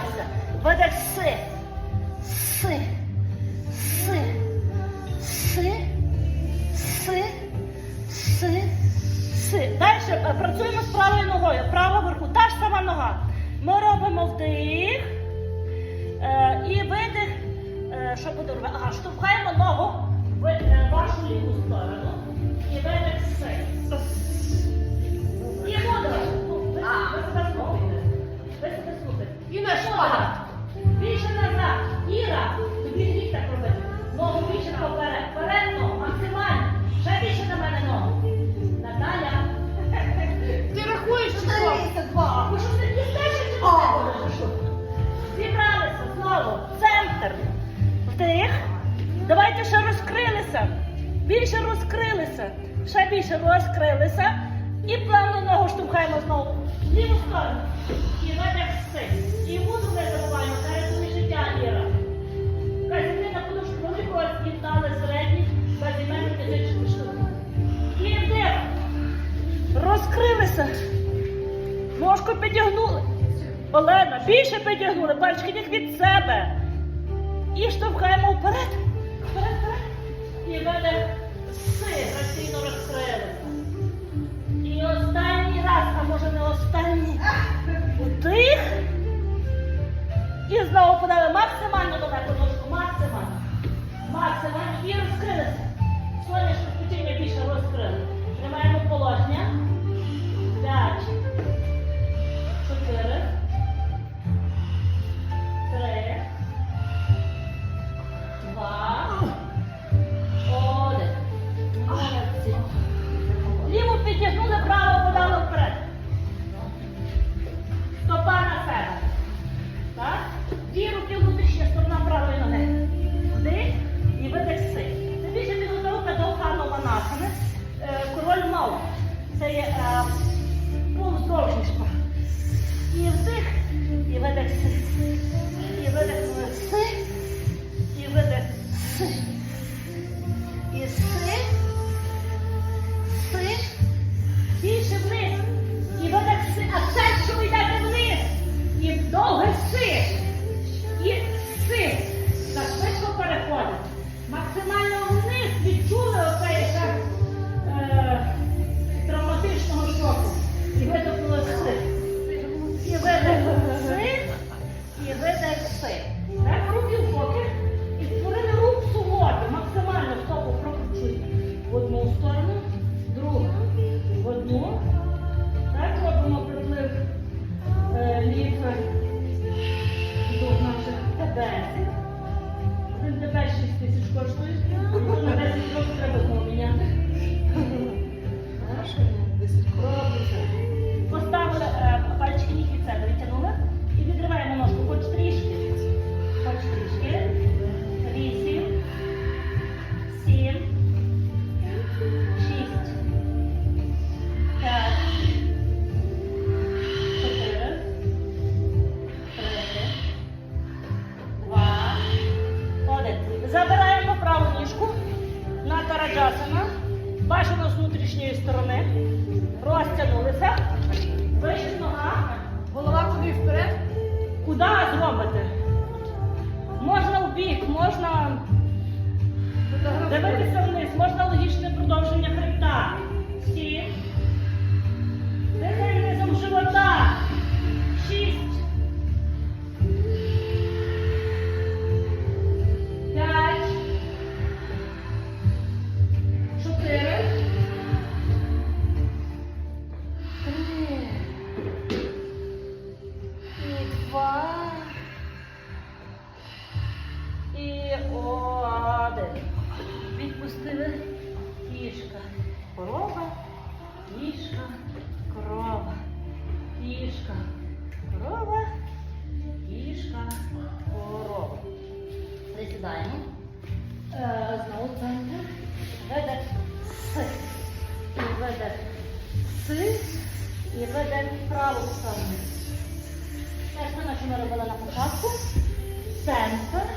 Вдихайся. Видих си. Си. Си. Си. Си. Си. Си. Далі е, працюємо з правою ногою. Права верху. Та ж сама нога. Ми робимо вдих. Е, і видих. Е, що буде робити? Ага, штовхаємо ногу в е, вашу ліву сторону. І видих си. ще більше розкрилися і плавно ногу штовхаємо знову. в ліву сторону. І веде все. І воду не забуваємо, зараз життя Іра. Казіни на подушку великого віддали середній, безімену фізичну штуку. І вдих. Розкрилися. Ножку підтягнули. Олена, більше підтягнули, пальчики ніг від себе. І штовхаємо вперед. Вперед, вперед. І веде сир. це є е, полудовжечка. І вдих, і видих, і видих, і видих, і видих. 对 Забираємо праву ніжку на Караджасана, бажано з внутрішньої сторони, розтягнулися. С. І веде С. І веде праву сторону. Те саме, що ми робили на початку. Центр.